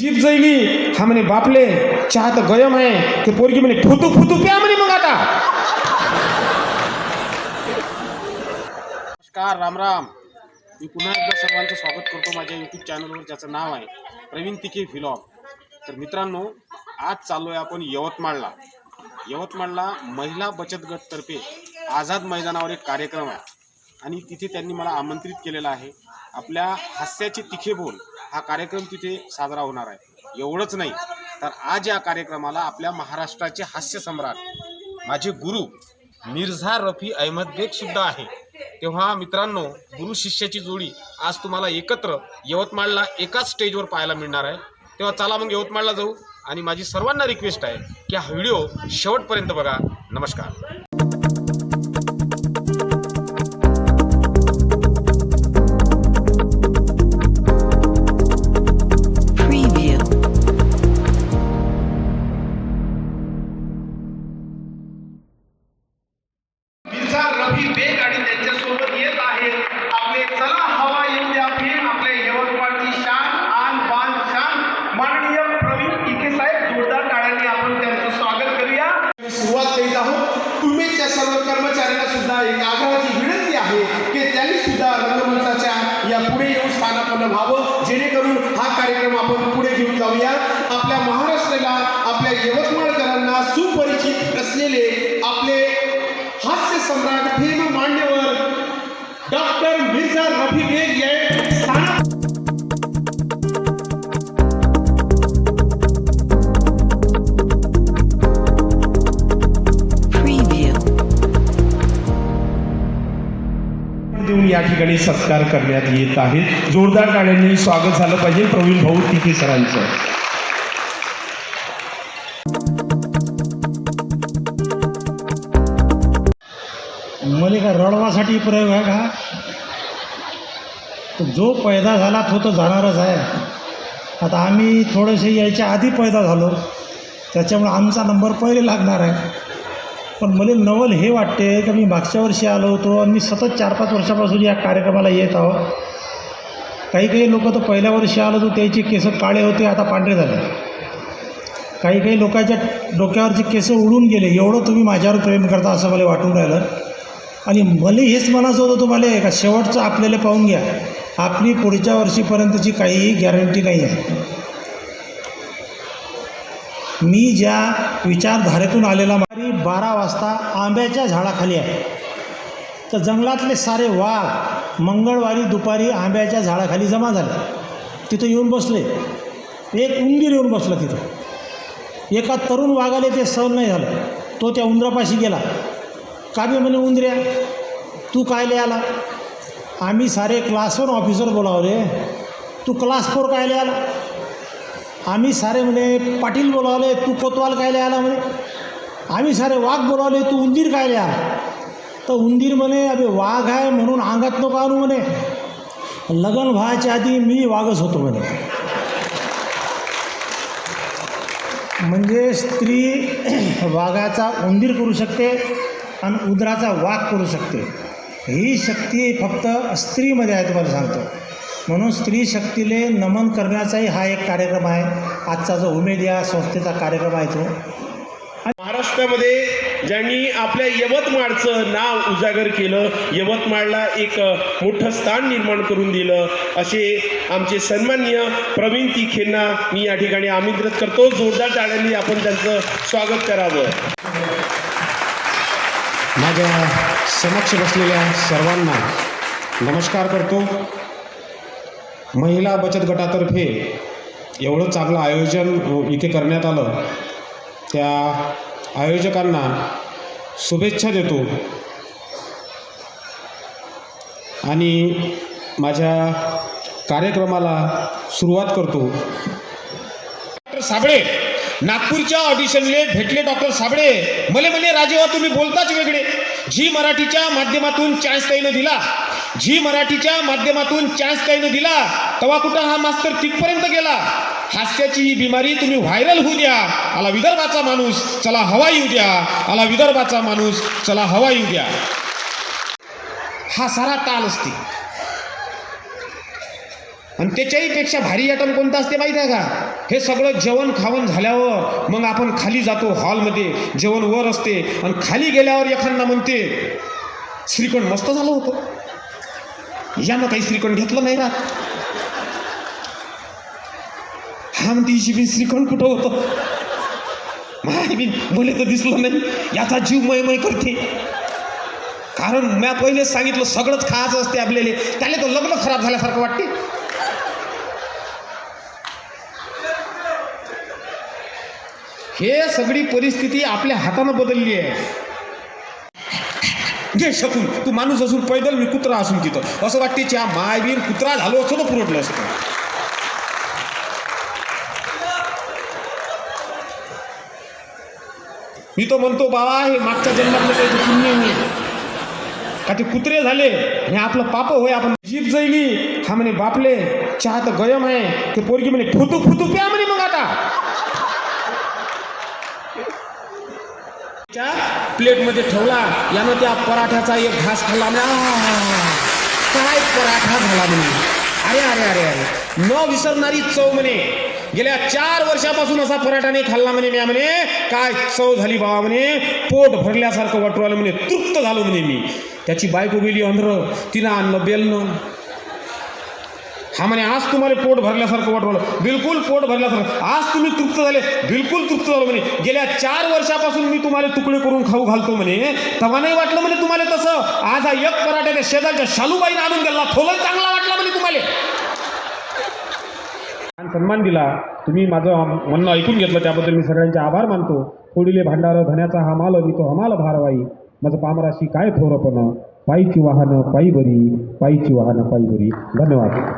Jeep जैली हा म्हणे बापले चहा तर गयम आहे ते पोरगी म्हणे फुतू फुतू प्या म्हणे मग आता नमस्कार राम राम। मी पुन्हा एकदा सर्वांचं स्वागत करतो माझ्या यूट्यूब चॅनलवर ज्याचं नाव आहे प्रवीण तिके व्हिलॉग तर मित्रांनो आज चाललो आहे आपण यवतमाळला. यवतमाळला महिला बचत गटतर्फे आझाद मैदानावर एक कार्यक्रम आहे. आणि तिथे त्यांनी मला आमंत्रित केलेलं आहे. आपल्या हास्याचे तिखे बोल. हा कार्यक्रम तिथे साजरा होणार आहे. एवढंच नाही तर आज या कार्यक्रमाला आपल्या महाराष्ट्राचे हास्य सम्राट माझे गुरु मिर्झा रफी अहमद बेग सुद्धा आहे. तेव्हा मित्रांनो गुरु शिष्याची जोडी आज तुम्हाला एकत्र यवतमाळला एकाच स्टेजवर पाहायला मिळणार आहे. तेव्हा चला मग यवतमाळला जाऊ आणि माझी सर्वांना रिक्वेस्ट आहे की हा व्हिडिओ शेवटपर्यंत बघा. नमस्कार. कर्मचाऱ्यांना एक आग्रहाची विनंती आहे की त्यांनी सुद्धा रंगमंचाच्या या पुढे येऊन स्थानापन्न व्हावं जेणेकरून हा कार्यक्रम आपण पुढे घेऊन जाऊया आपल्या महाराष्ट्राला आपल्या यवतमाळकरांना सुपरिचित असलेले आपले हास्य सम्राट फेम मान्यवर डॉक्टर मिर्झा रफी बेग हे या ठिकाणी सत्कार करण्यात येत आहेत. जोरदार टाळ्यांनी स्वागत झालं पाहिजे. प्रवीण भाऊ तिथे सरांचं मला का रडवासाठी प्रयोग आहे का? जो पैदा झाला तो तर जाणारच आहे. आता आम्ही थोडेसे यायच्या आधी पैदा झालो. त्याच्यामुळे आमचा नंबर पहिले लागणार आहे. पण मला नवल हे वाटते का मी मागच्या वर्षी आलो होतो आणि मी सतत चार पाच वर्षापासून या कार्यक्रमाला येत आहो. काही काही लोक तर पहिल्या वर्षी आलो होतो त्याचे केस काळे होते आता पांढरे झाले. काही काही लोकांच्या डोक्यावरचे केस उडून गेले. एवढं तुम्ही माझ्यावर प्रेम करता असं मला वाटून राहिलं. आणि मला हेच म्हणायचं होतं तुम्हाला का शेवटचं आपल्याला पाहून घ्या. आपली पुढच्या वर्षीपर्यंतची काहीही गॅरंटी नाही आहे मी ज्या विचारधारेतून आलेला मारी बारा वाजता आंब्याच्या झाडाखाली आहे. तर जंगलातले सारे वाघ मंगळवारी दुपारी आंब्याच्या झाडाखाली जमा झाले. तिथं येऊन बसले. एक उंदीर येऊन बसला तिथं. एका तरुण वाघाले ते सहन नाही झालं. तो त्या उंदरापाशी गेला. का बी म्हणे उंदऱ्या? तू कायले आला? आम्ही सारे क्लास वन ऑफिसर बोलावले. तू क्लास फोर कायले आला? आम्ही सारे म्हणे पाटील बोलावले तू कोतवाल कायले आला म्हणे. आम्ही सारे वाघ बोलावले तू उंदीर कायले आला. तर उंदीर म्हणे अबे वाघ आहे म्हणून अंगात नको आणू म्हणे. लग्न व्हायच्या आधी मी वाघच होतो म्हणे. म्हणजे स्त्री वाघाचा उंदीर करू शकते आणि उदराचा वाघ करू शकते. ही शक्ती फक्त स्त्रीमध्ये आहे तुम्हाला सांगतो. म्हणून स्त्री शक्तीले नमन करण्याचाही हा एक कार्यक्रम आहे. आजचा जो उमेद या संस्थेचा कार्यक्रम आहे तो. महाराष्ट्रामध्ये ज्यांनी आपल्या यवतमाळचं नाव उजागर केलं यवतमाळला एक मोठं स्थान निर्माण करून दिलं असे आमचे सन्माननीय प्रवीण तिखेंना मी या ठिकाणी आमंत्रित करतो. जोरदार टाळ्यांनी आपण त्यांचं स्वागत करावं. माझ्या समक्ष बसलेल्या सर्वांना नमस्कार करतो. महिला बचत गटातर्फे एवढं चांगलं आयोजन इथे करण्यात आलं. त्या आयोजकांना शुभेच्छा देतो. आणि माझ्या कार्यक्रमाला सुरुवात करतो. डॉक्टर साबळे नागपूरच्या ऑडिशनले भेटले डॉक्टर साबळे. मले मले राजेवा हो, तुम्ही बोलताच वेगळे. झी मराठीच्या माध्यमातून चान्स त्यानं दिला. जी मराठीच्या माध्यमातून चान्स काहीनं दिला तेव्हा कुठं हा मास्तर तिथपर्यंत गेला? हास्याची ही बिमारी तुम्ही व्हायरल होऊ द्या. आला विदर्भाचा माणूस चला हवा येऊ द्या. आला विदर्भाचा माणूस चला हवा येऊ द्या. हा सारा ताल असते. आणि त्याच्याही पेक्षा भारी आयटम कोणतं असते माहीत आहे का? हे सगळं जेवण खावण झाल्यावर मग आपण खाली जातो हॉलमध्ये जेवण वर असते. आणि खाली गेल्यावर एखादा म्हणते श्रीखंड मस्त झालं होतं. यानं काही श्रीखंड घेतलं नाही राहत हा म्हणते हिची बी श्रीखंड कुठं होतं माय बी मुले तर दिसलं नाही याचा जीव मयमय करते कारण म्या पहिलेच सांगितलं सगळंच खायचं असते आपल्याला त्याला तर लग्न खराब झाल्यासारखं वाटते हे सगळी परिस्थिती आपल्या हातानं बदलली आहे घे शकून तू माणूस असून पैदल मी कुत्रा असून तिथं. असं वाटते च्या मायवीर कुत्रा झालो असतो तो पुरवठलं असतं. मी तो म्हणतो बाबा हे मागच्या जन्मातलं काही पुण्य होईल का ते कुत्रे झाले आणि आपलं पाप होय आपण जीप जाईली हा म्हणे बापले चहा तर गयम आहे. ते पोरगी म्हणे फुतू फुतू प्या म्हणे मग आता त्या प्लेटमध्ये ठेवला. यानं त्या पराठ्याचा एक घास खाल्ला काय पराठा झाला म्हणे. अरे अरे अरे अरे. न विसरणारी चव म्हणे. गेल्या चार वर्षापासून असा पराठा नाही खाल्ला म्हणे मी म्हणे. काय चव झाली बाबा म्हणे. पोट भरल्यासारखं वाटू आलं म्हणे. तृप्त झालो म्हणे मी. त्याची बायको गेली अंध्र तिनं आणलं बेलनं. हा म्हणे आज तुम्हाला पोट भरल्यासारखं वाटवलं बिलकुल पोट भरल्यासारखं. आज तुम्ही तृप्त झाले. बिलकुल तृप्त झालो म्हणे. गेल्या चार वर्षापासून मी तुम्हाला तुकडे करून खाऊ घालतो म्हणे. तेव्हा नाही वाटलं म्हणे तुम्हाला तसं. आज हा एक पराठा त्या शेजारच्या शालूबाईने आणून गेला थोलं चांगला वाटला म्हणे तुम्हाला. सन्मान दिला. तुम्ही माझं म्हणणं ऐकून घेतलं. त्याबद्दल मी सगळ्यांचे आभार मानतो. पुढील भांडार धन्याचा हा माल मी तो हमाल भारवाई. माझं पामराशी काय थोरपणं? पायीची वाहनं पायी बरी. पायीची वाहनं पायी बरी. धन्यवाद.